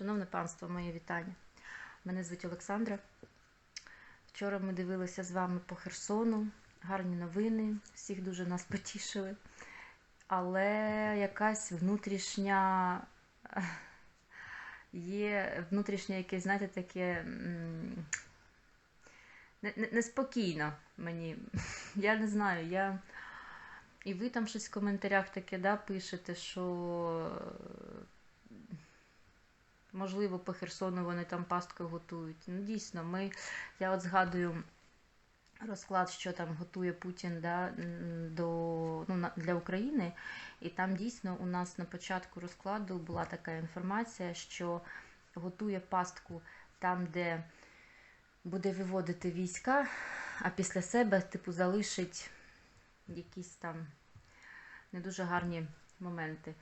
Шановне панство, моє вітання. Мене звуть Олександра. Вчора ми дивилися з вами по Херсону. Гарні новини, всіх дуже нас потішили. Але якась внутрішня є внутрішнє якесь, знаєте, таке неспокійно мені. Я не знаю, я. І ви там щось в коментарях таке да, пишете, що можливо по Херсону вони там пастку готують. Ну, дійсно, ми, я от згадую розклад, що там готує Путін да, до, ну, для України. І там дійсно у нас на початку розкладу була така інформація, що готує пастку там, де буде виводити війська, а після себе, типу, залишить якісь там не дуже гарні моменти.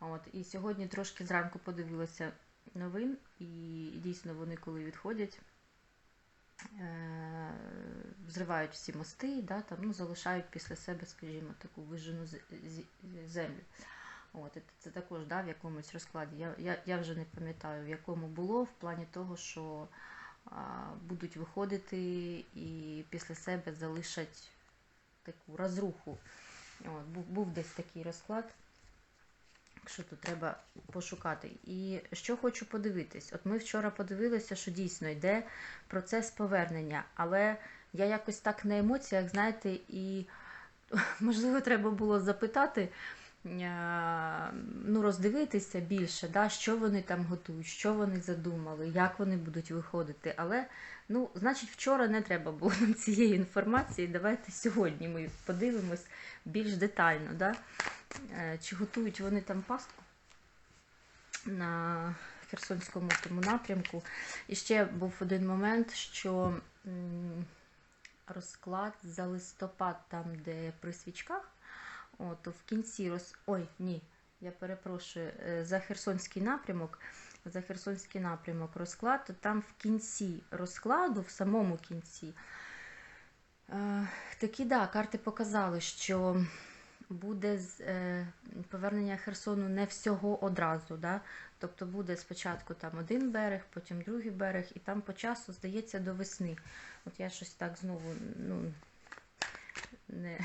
От. І сьогодні трошки зранку подивилася новин, і дійсно вони, коли відходять, е- зривають всі мости, да, там, ну, залишають після себе, скажімо, таку вижену землю. От, це також да, в якомусь розкладі. Я, я, я вже не пам'ятаю, в якому було, в плані того, що а, будуть виходити і після себе залишать таку розруху. От, був, був десь такий розклад. Що тут треба пошукати. І що хочу подивитись? От ми вчора подивилися, що дійсно йде процес повернення, але я якось так на емоціях, знаєте, і можливо, треба було запитати, ну, роздивитися більше, да, що вони там готують, що вони задумали, як вони будуть виходити. Але, ну, значить, вчора не треба було нам цієї інформації. Давайте сьогодні ми подивимось більш детально, да? Е, чи готують вони там пастку на Херсонському тому напрямку. І ще був один момент, що розклад за листопад, там, де при свічках, о, то в кінці роз... Ой, ні, я перепрошую, е, за Херсонський напрямок. За Херсонський напрямок розклад, то там в кінці розкладу, в самому кінці, е, такі да, карти показали, що буде е, повернення Херсону не всього одразу. Да? Тобто буде спочатку там один берег, потім другий берег, і там по часу, здається, до весни. От я щось так знову ну, не,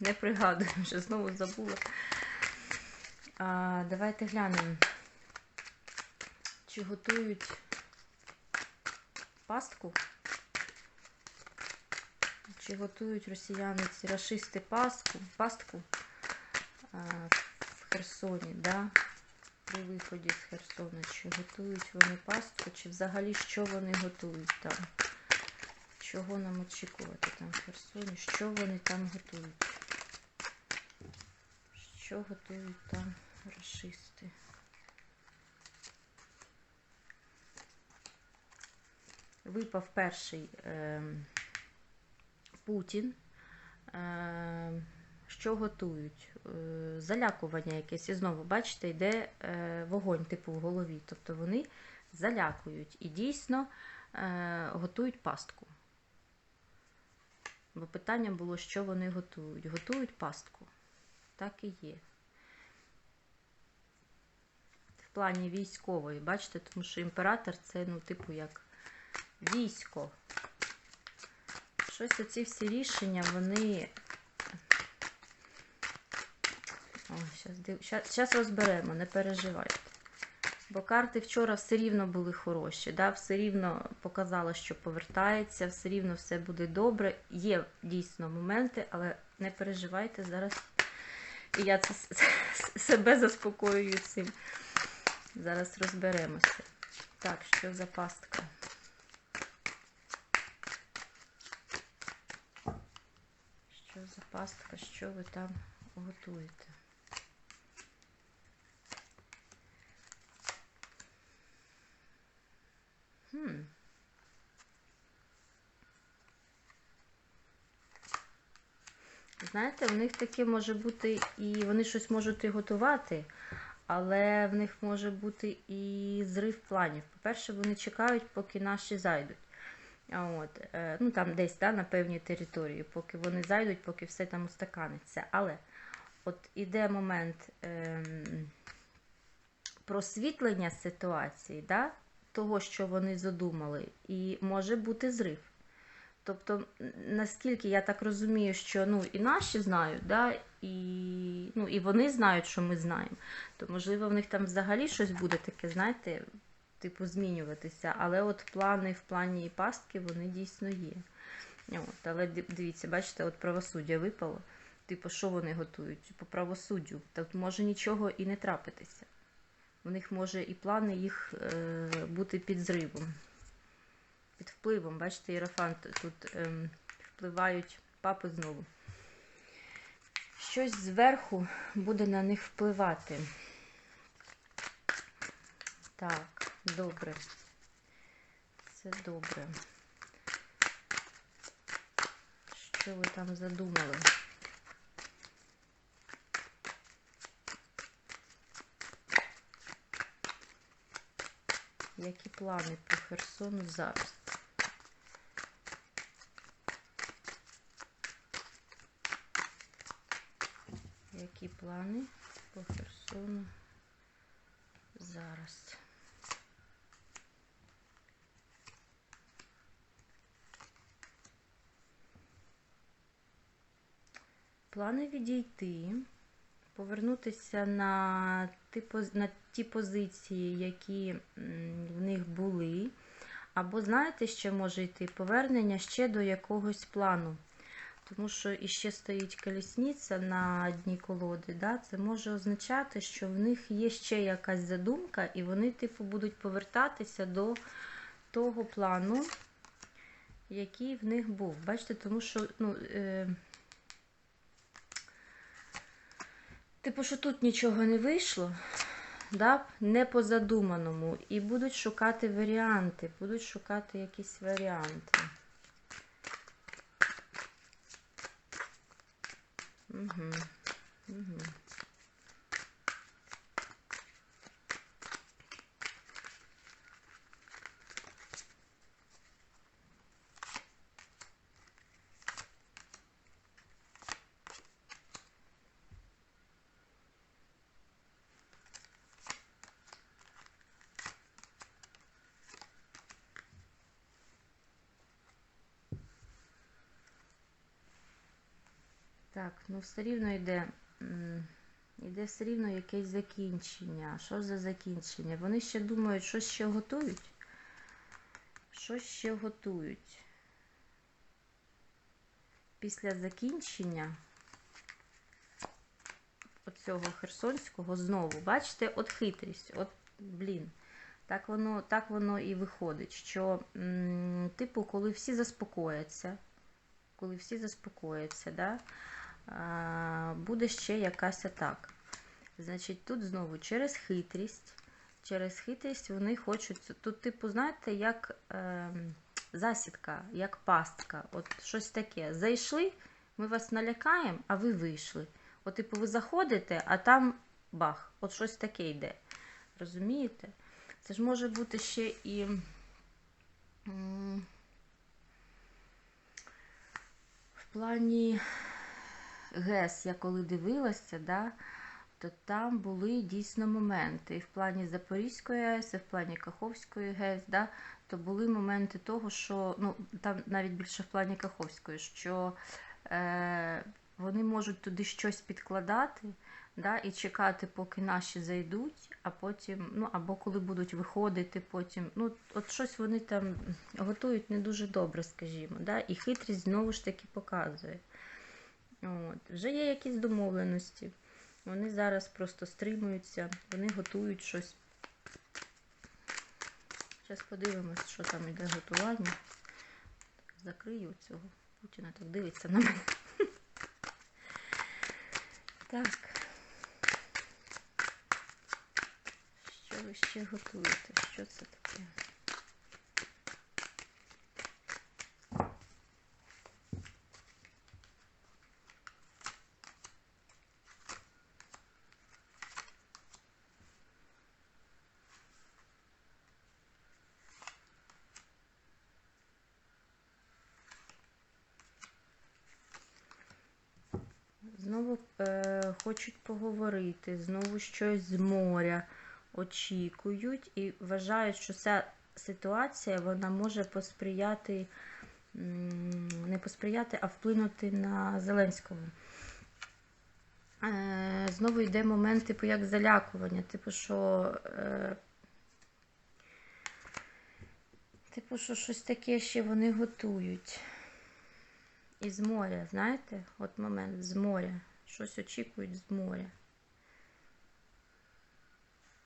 не пригадую, вже знову забула. А, давайте глянемо, чи готують пастку. Чи готують росіяни ці рашисти пастку, пастку а, в Херсоні, да? при виході з Херсона? Чи готують вони пастку, чи взагалі що вони готують там? Чого нам очікувати там в Херсоні? Що вони там готують? Що готують там рашисти? Випав перший ем, Путін. Ем, що готують? Е, Залякування якесь. І знову, бачите, йде е, вогонь типу в голові. Тобто вони залякують і дійсно е, готують пастку. Бо питання було, що вони готують. Готують пастку. Так і є. В плані військової, бачите, тому що імператор це, ну, типу, як військо. Щось оці всі рішення, вони. Щас, див... розберемо, не переживайте. Бо карти вчора все рівно були хороші, да? все рівно показало, що повертається, все рівно все буде добре. Є дійсно моменти, але не переживайте зараз. І я це себе заспокоюю цим. Зараз розберемося. Так, що за пастка? Що за пастка, що ви там готуєте? Знаєте, в них таке може бути і вони щось можуть і готувати, але в них може бути і зрив планів. По-перше, вони чекають, поки наші зайдуть. От, е, ну там десь да, на певній території, поки вони зайдуть, поки все там устаканиться. Але от іде момент ем, просвітлення ситуації, да? того, що вони задумали, і може бути зрив. Тобто, наскільки я так розумію, що ну, і наші знають, да? і, ну, і вони знають, що ми знаємо, то можливо в них там взагалі щось буде таке, знаєте, типу змінюватися. Але от плани в плані і пастки вони дійсно є. От, але дивіться, бачите, от правосуддя випало. Типу, що вони готують? По правосуддю. Так може нічого і не трапитися. У них може і плани їх е, бути під зривом, під впливом. Бачите, Єрофант тут ем, впливають папи знову. Щось зверху буде на них впливати. Так, добре. Це добре. Що ви там задумали? Які плани по Херсону зараз? Які плани по Херсону зараз? Плани відійти, повернутися на ті, на ті позиції, які в них були. Або знаєте, ще може йти повернення ще до якогось плану. Тому що іще стоїть колісниця на дні колоди. Да? Це може означати, що в них є ще якась задумка, і вони, типу, будуть повертатися до того плану, який в них був. Бачите, тому що, ну. Е... Типу, що тут нічого не вийшло, да? не по задуманому, і будуть шукати варіанти, будуть шукати якісь варіанти. Угу. Угу. Так, ну все рівно йде. м, Йде все рівно якесь закінчення. Що за закінчення? Вони ще думають, що ще готують. Що ще готують? Після закінчення оцього херсонського знову, бачите, от хитрість, от, блін. Так воно, так воно і виходить, що, типу, коли всі заспокояться, коли всі заспокояться, да, буде ще якась атака. Значить, тут знову через хитрість. Через хитрість вони хочуть. Тут, типу, знаєте, як е, засідка, як пастка. От щось таке. Зайшли, ми вас налякаємо, а ви вийшли. От, типу, ви заходите, а там бах, от щось таке йде. Розумієте? Це ж може бути ще і. В плані ГЕС, я коли дивилася, да, то там були дійсно моменти. І в плані Запорізької АЕС, і в плані Каховської ГЕС, да, то були моменти того, що ну, там навіть більше в плані Каховської, що е, вони можуть туди щось підкладати. Да, і чекати, поки наші зайдуть, а потім, ну або коли будуть виходити, потім. Ну, от щось вони там готують не дуже добре, скажімо. Да, і хитрість знову ж таки показує. От. Вже є якісь домовленості. Вони зараз просто стримуються, вони готують щось. Зараз подивимось, що там іде готування. Закрию цього. Путіна так дивиться на мене. Так. Що ви ще готуєте? Що це таке? Знову е, хочуть поговорити, знову щось з моря. очікують і вважають, що ця ситуація вона може посприяти, не посприяти, а вплинути на Зеленського. Е, Знову йде момент, типу, як залякування, типу, що. е, Типу, що щось таке ще вони готують. Із моря, знаєте? От момент з моря. Щось очікують з моря.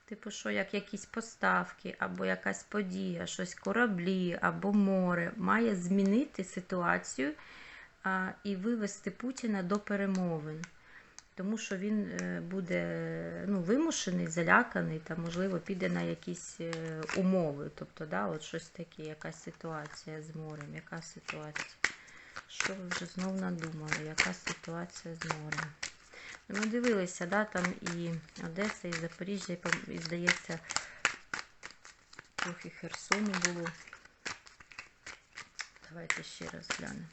Типу, що як якісь поставки, або якась подія, щось кораблі, або море має змінити ситуацію а, і вивести Путіна до перемовин. Тому що він е, буде ну, вимушений, заляканий, та, можливо, піде на якісь е, умови. Тобто, да, от щось таке, якась ситуація з морем, яка ситуація. Що ви вже знов надумали? Яка ситуація з морем? Ну, Ми дивилися, да, там і Одеса, і Запоріжжя, і, здається, трохи Херсону було. Давайте ще раз глянемо.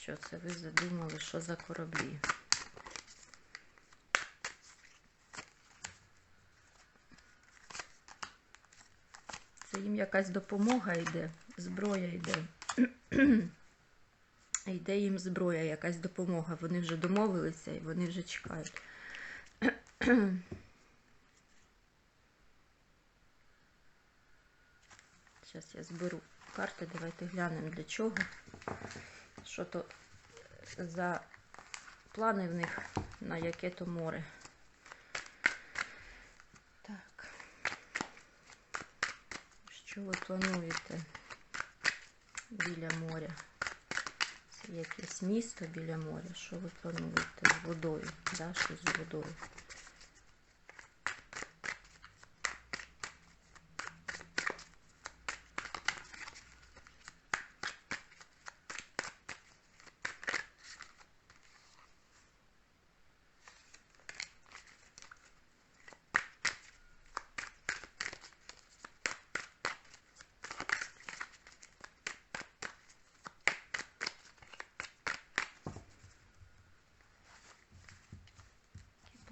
Що це ви задумали, що за кораблі? Це їм якась допомога йде, зброя йде. Йде їм зброя, якась допомога. Вони вже домовилися і вони вже чекають. Зараз я зберу карти, давайте глянемо для чого. Що то за плани в них на яке то море. Так. Що ви плануєте біля моря? Якесь місто біля моря. Що ви плануєте з водою? Да, щось з водою.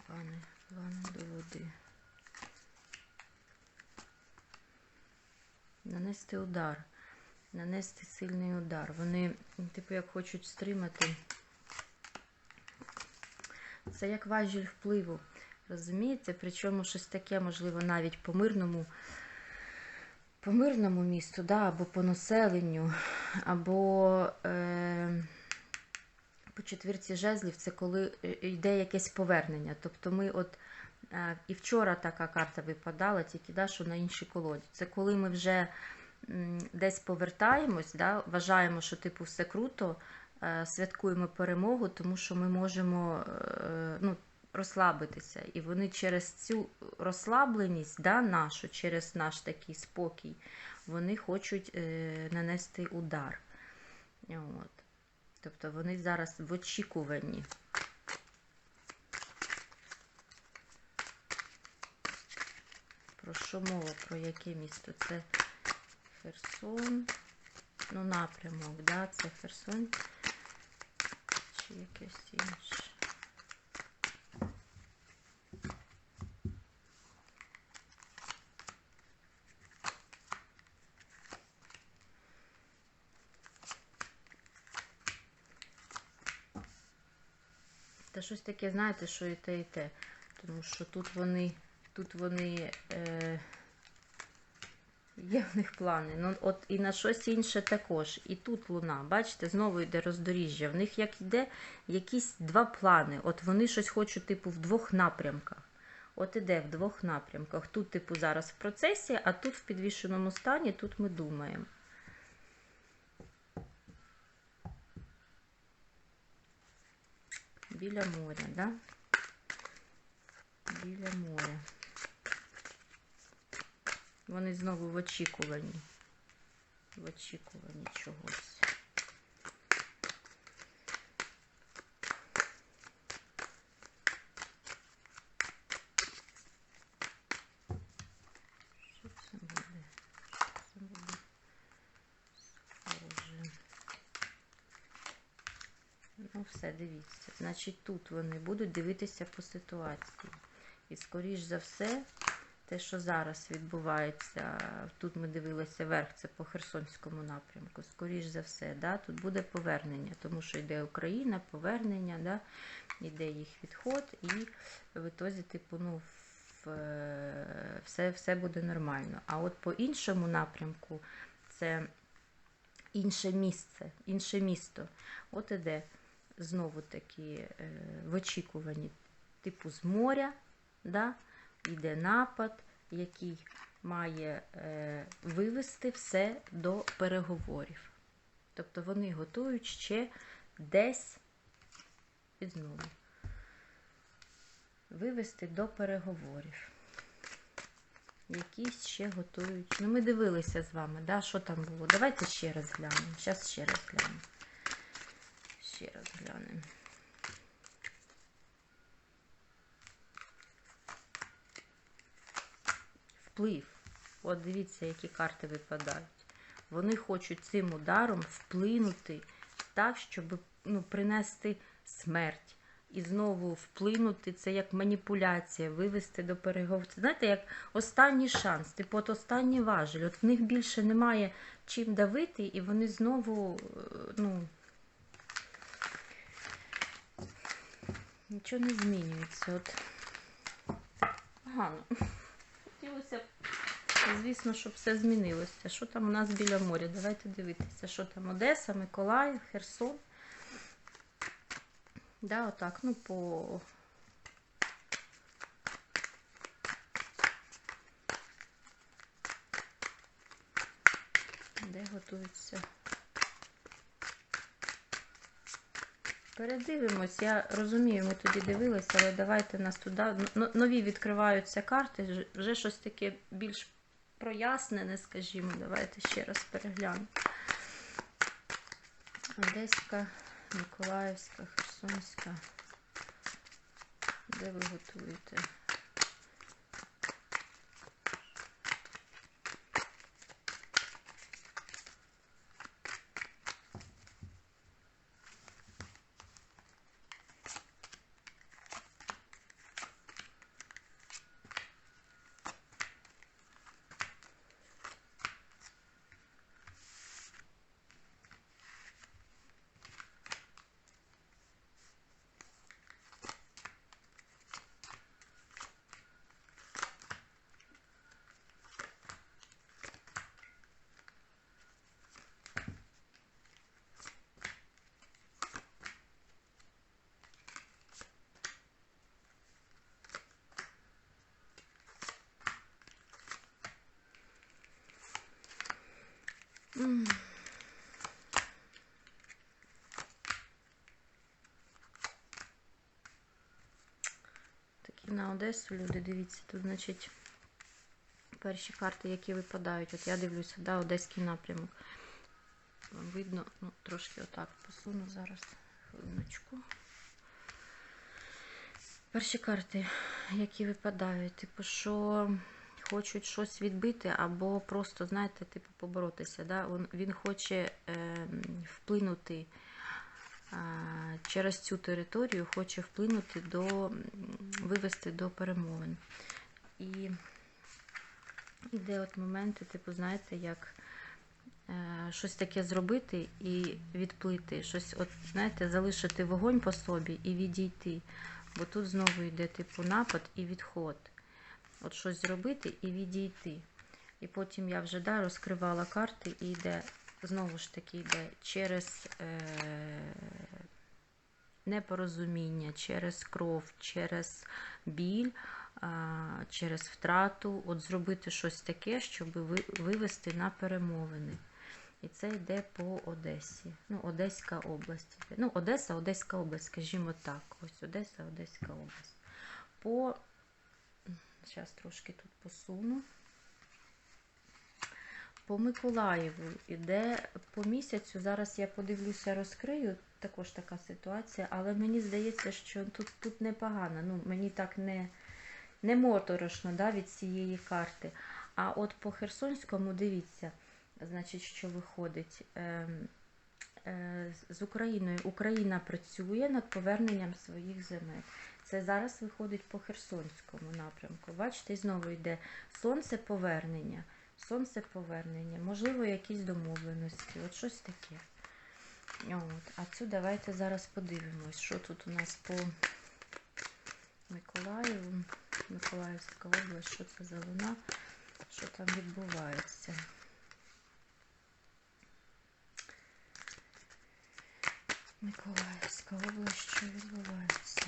Плани, плани до води. Нанести удар. Нанести сильний удар. Вони, типу, як хочуть стримати. Це як важіль впливу. Розумієте? Причому щось таке, можливо, навіть по мирному, по мирному місту, да, або по населенню, або. Е- по четвірці жезлів це коли е, йде якесь повернення. Тобто ми от е, і вчора така карта випадала, тільки да, що на іншій колоді. Це коли ми вже десь повертаємось, да, вважаємо, що типу все круто, е, святкуємо перемогу, тому що ми можемо е, ну, розслабитися. І вони через цю розслабленість, да, нашу, через наш такий спокій, вони хочуть е, нанести удар. От. Тобто вони зараз в очікуванні. Про що мова? Про яке місто? Це Херсон. Ну, напрямок, да? Це Херсон. Чи якесь інше? Та щось таке, знаєте, що і те, і те. Тому що тут вони, тут вони е, є в них плани. Ну, от і на щось інше також. І тут луна, бачите, знову йде роздоріжжя. В них як йде якісь два плани. От вони щось хочуть, типу, в двох напрямках. От іде в двох напрямках. Тут, типу, зараз в процесі, а тут в підвішеному стані, тут ми думаємо. Біля моря, да? Біля моря. Вони знову в очікуванні. В очікуванні чогось. Що це буде? Що це буде? Ну, все, дивіться. Значить, тут вони будуть дивитися по ситуації. І, скоріш за все, те, що зараз відбувається, тут ми дивилися верх, це по Херсонському напрямку. Скоріш за все, да, тут буде повернення, тому що йде Україна, повернення, да, йде їх відход, і в ітозі, типу, ну, е, все, все буде нормально. А от по іншому напрямку це інше місце, інше місто. От іде знову таки е, в очікуванні, типу з моря, да, йде напад, який має е, вивести все до переговорів. Тобто вони готують ще десь і знову вивести до переговорів. Якісь ще готують. Ну, ми дивилися з вами, да, що там було. Давайте ще раз глянемо. Зараз ще раз глянемо. Ще раз глянемо. Вплив. От дивіться, які карти випадають. Вони хочуть цим ударом вплинути так, щоб ну, принести смерть. І знову вплинути це як маніпуляція, вивести до переговорів. Знаєте, як останній шанс, типу от останній важель. От в них більше немає чим давити, і вони знову, е, ну, нічого не змінюється. От. Погано. Хотілося звісно, щоб все змінилося. Що там у нас біля моря? Давайте дивитися, що там Одеса, Миколаїв, Херсон. Да, отак, ну по. Де готується? Передивимось, я розумію, ми тоді дивилися, але давайте нас туди. Нові відкриваються карти, вже- щось таке більш прояснене, скажімо. Давайте ще раз переглянемо. Одеська, Миколаївська, Херсонська. Де ви готуєте? Такі на Одесу люди, дивіться, тут, значить, перші карти, які випадають. От я дивлюся, да, Одеський напрямок. Вам видно, ну, трошки отак посуну зараз. Хвилиночку. Перші карти, які випадають, типу, що хочуть щось відбити, або просто, знаєте, типу, поборотися. Да? Він, хоче е, вплинути а, через цю територію, хоче вплинути до вивести до перемовин. І іде от моменти, типу, знаєте, як е, щось таке зробити і відплити, щось, от, знаєте, залишити вогонь по собі і відійти. Бо тут знову йде типу напад і відход. От щось зробити і відійти. І потім я вже да, розкривала карти і йде, знову ж таки, йде через е, непорозуміння, через кров, через біль, а, через втрату. От зробити щось таке, щоб ви- вивести на перемовини. І це йде по Одесі. Ну, Одеська область. Ну, Одеса, Одеська область, скажімо так. Ось Одеса, Одеська область. По. Зараз трошки тут посуну. По Миколаєву іде по місяцю. Зараз я подивлюся, розкрию. Також така ситуація, але мені здається, що тут, тут непогано. Ну, мені так не, не моторошно да, від цієї карти. А от по Херсонському, дивіться, значить, що виходить. Ем, е, з- з Україною. Україна працює над поверненням своїх земель. Це зараз виходить по Херсонському напрямку. Бачите, знову йде сонце повернення. Сонце повернення, можливо, якісь домовленості. От щось таке. От. А цю давайте зараз подивимось, що тут у нас по Миколаєву. Миколаївська область, що це за луна, що там відбувається. Миколаївська область, що відбувається.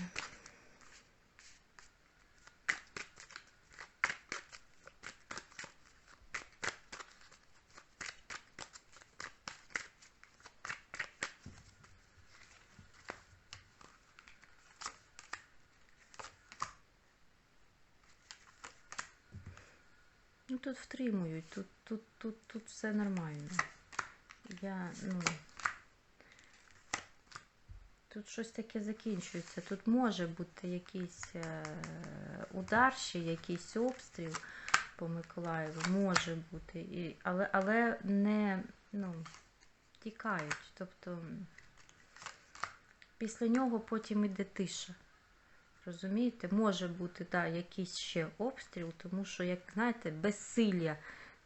Тут втримують, тут, тут, тут, тут все нормально. Я, ну. Тут щось таке закінчується. Тут може бути якийсь е, удар ще, якийсь обстріл по Миколаєву. Може бути. І, але, але не ну, тікають. Тобто після нього потім іде тиша. Розумієте, може бути да, якийсь ще обстріл, тому що, як знаєте, безсилля.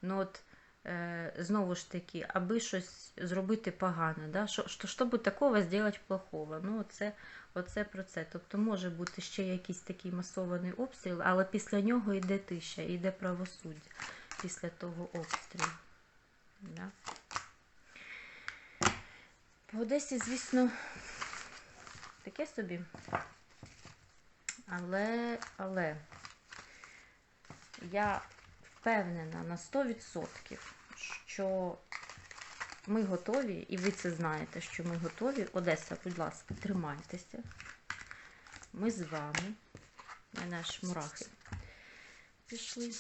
Ну от е, знову ж таки, аби щось зробити погане, да? що, що, щоб такого зробити плохого. Ну, оце, оце про це. Тобто може бути ще якийсь такий масований обстріл, але після нього йде тиша, йде правосуддя після того обстрілу. Да? По Одесі, звісно, таке собі. Але, але я впевнена на 100%, що ми готові, і ви це знаєте, що ми готові. Одеса, будь ласка, тримайтеся. Ми з вами. У мене аж мурахи пішли.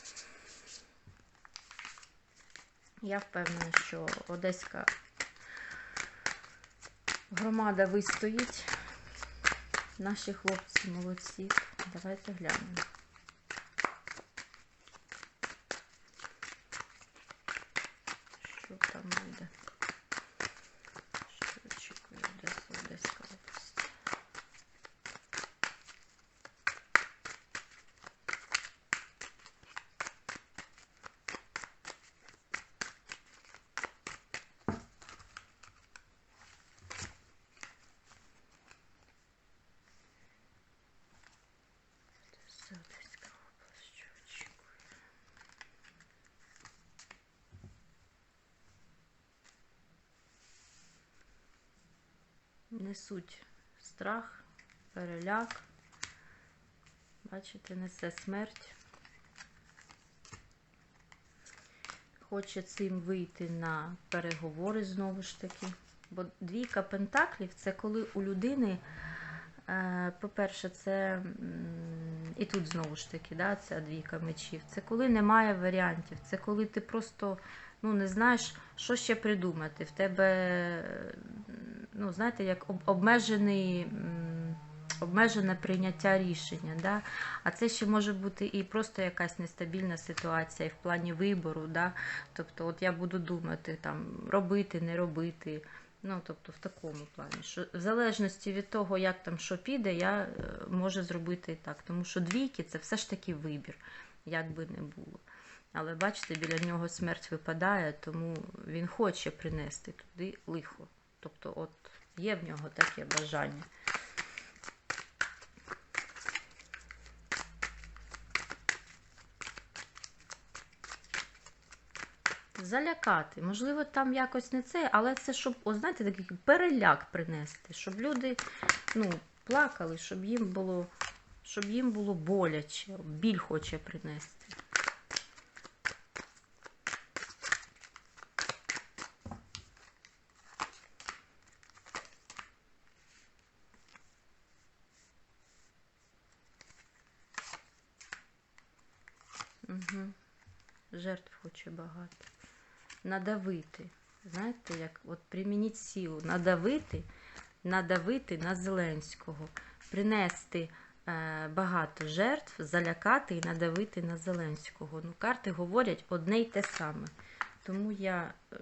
Я впевнена, що Одеська громада вистоїть. Наші хлопці молодці. Давайте глянемо. Що там буде? Що очікує Одеса, Одеська область? Одеса, Одеська область, що очікує? Несуть страх, переляк. Бачите, несе смерть. Хоче цим вийти на переговори знову ж таки. Бо двійка пентаклів це коли у людини, е, по-перше, це і тут знову ж таки, да, ця двійка мечів. Це коли немає варіантів, це коли ти просто ну, не знаєш, що ще придумати. В тебе, ну, знаєте, як обмежений. Обмежене прийняття рішення, да? а це ще може бути і просто якась нестабільна ситуація і в плані вибору. Да? Тобто, от я буду думати, там, робити, не робити. Ну, тобто, в такому плані. Що в залежності від того, як там що піде, я е, можу зробити і так. Тому що двійки це все ж таки вибір, як би не було. Але бачите, біля нього смерть випадає, тому він хоче принести туди лихо. Тобто, от є в нього таке бажання. Залякати. Можливо, там якось не це, але це щоб, о, знаєте, такий переляк принести, щоб люди ну, плакали, щоб їм було, щоб їм було боляче, біль хоче принести. Угу. Жертв хоче багато. Надавити. Знаєте, як от примініть силу, надавити, надавити на Зеленського, принести е, багато жертв, залякати і надавити на Зеленського. Ну, карти говорять одне й те саме. Тому я, е,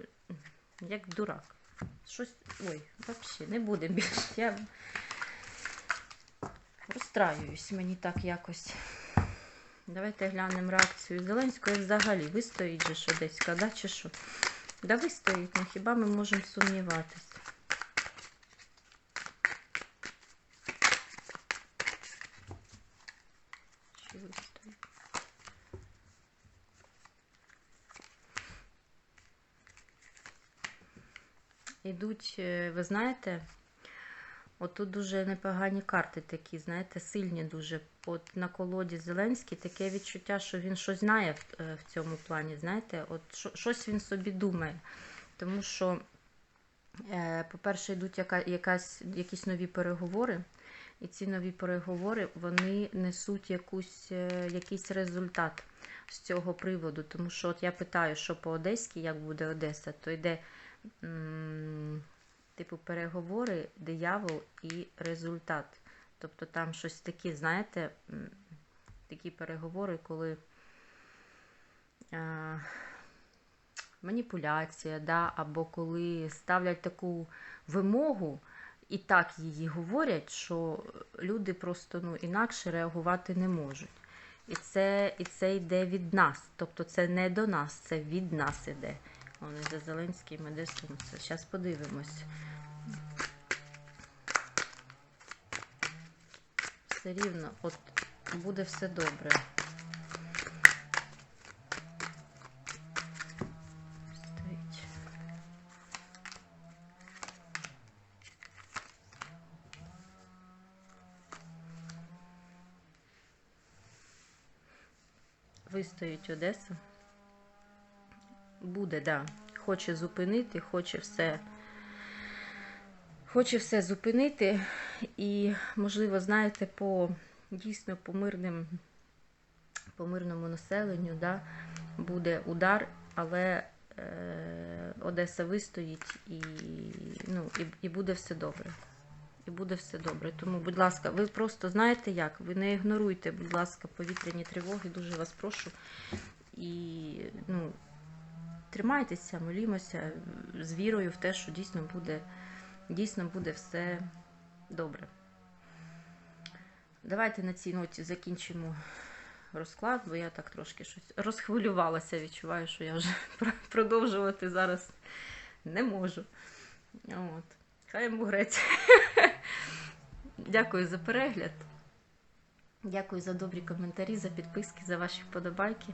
як дурак, Щось. Ой, взагалі, не будемо більше. Я розстраююсь, мені так якось. Давайте глянемо реакцію Зеленського. Взагалі, вистоїть же що десь, да, чи що? Да вистоїть, ну хіба ми можемо сумніватись? Чи вистоїть? Ідуть, е, ви знаєте, отут дуже непогані карти такі, знаєте, сильні дуже. От на колоді Зеленський таке відчуття, що він щось знає в, е, цьому плані, знаєте, от щось він собі думає. Тому що, е, по-перше, йдуть яка, якась, якісь нові переговори, і ці нові переговори вони несуть якусь, е, якийсь результат з цього приводу. Тому що от я питаю, що по Одеській, як буде Одеса, то йде м, типу переговори, диявол і результат. Тобто там щось таке, знаєте, такі переговори, коли а, маніпуляція, да, або коли ставлять таку вимогу і так її говорять, що люди просто ну, інакше реагувати не можуть. І це, і це йде від нас. Тобто це не до нас, це від нас іде. Вони за Зеленським іде сонце. Зараз подивимось. Все рівно, от буде все добре. Вистоїть Одеса. Буде, да. Хоче зупинити, хоче все. Хоче все зупинити. І, можливо, знаєте, по дійсно по мирним, по мирному населенню, да, буде удар, але е, Одеса вистоїть і, ну, і, і буде все добре. І буде все добре. Тому, будь ласка, ви просто знаєте як? Ви не ігноруйте, будь ласка, повітряні тривоги, дуже вас прошу. І ну, тримайтеся, молімося з вірою в те, що дійсно буде, дійсно буде все добре. Давайте на цій ноті закінчимо розклад, бо я так трошки щось розхвилювалася, відчуваю, що я вже продовжувати зараз не можу. От. Хай грець. Дякую за перегляд. Дякую за добрі коментарі, за підписки, за ваші вподобайки.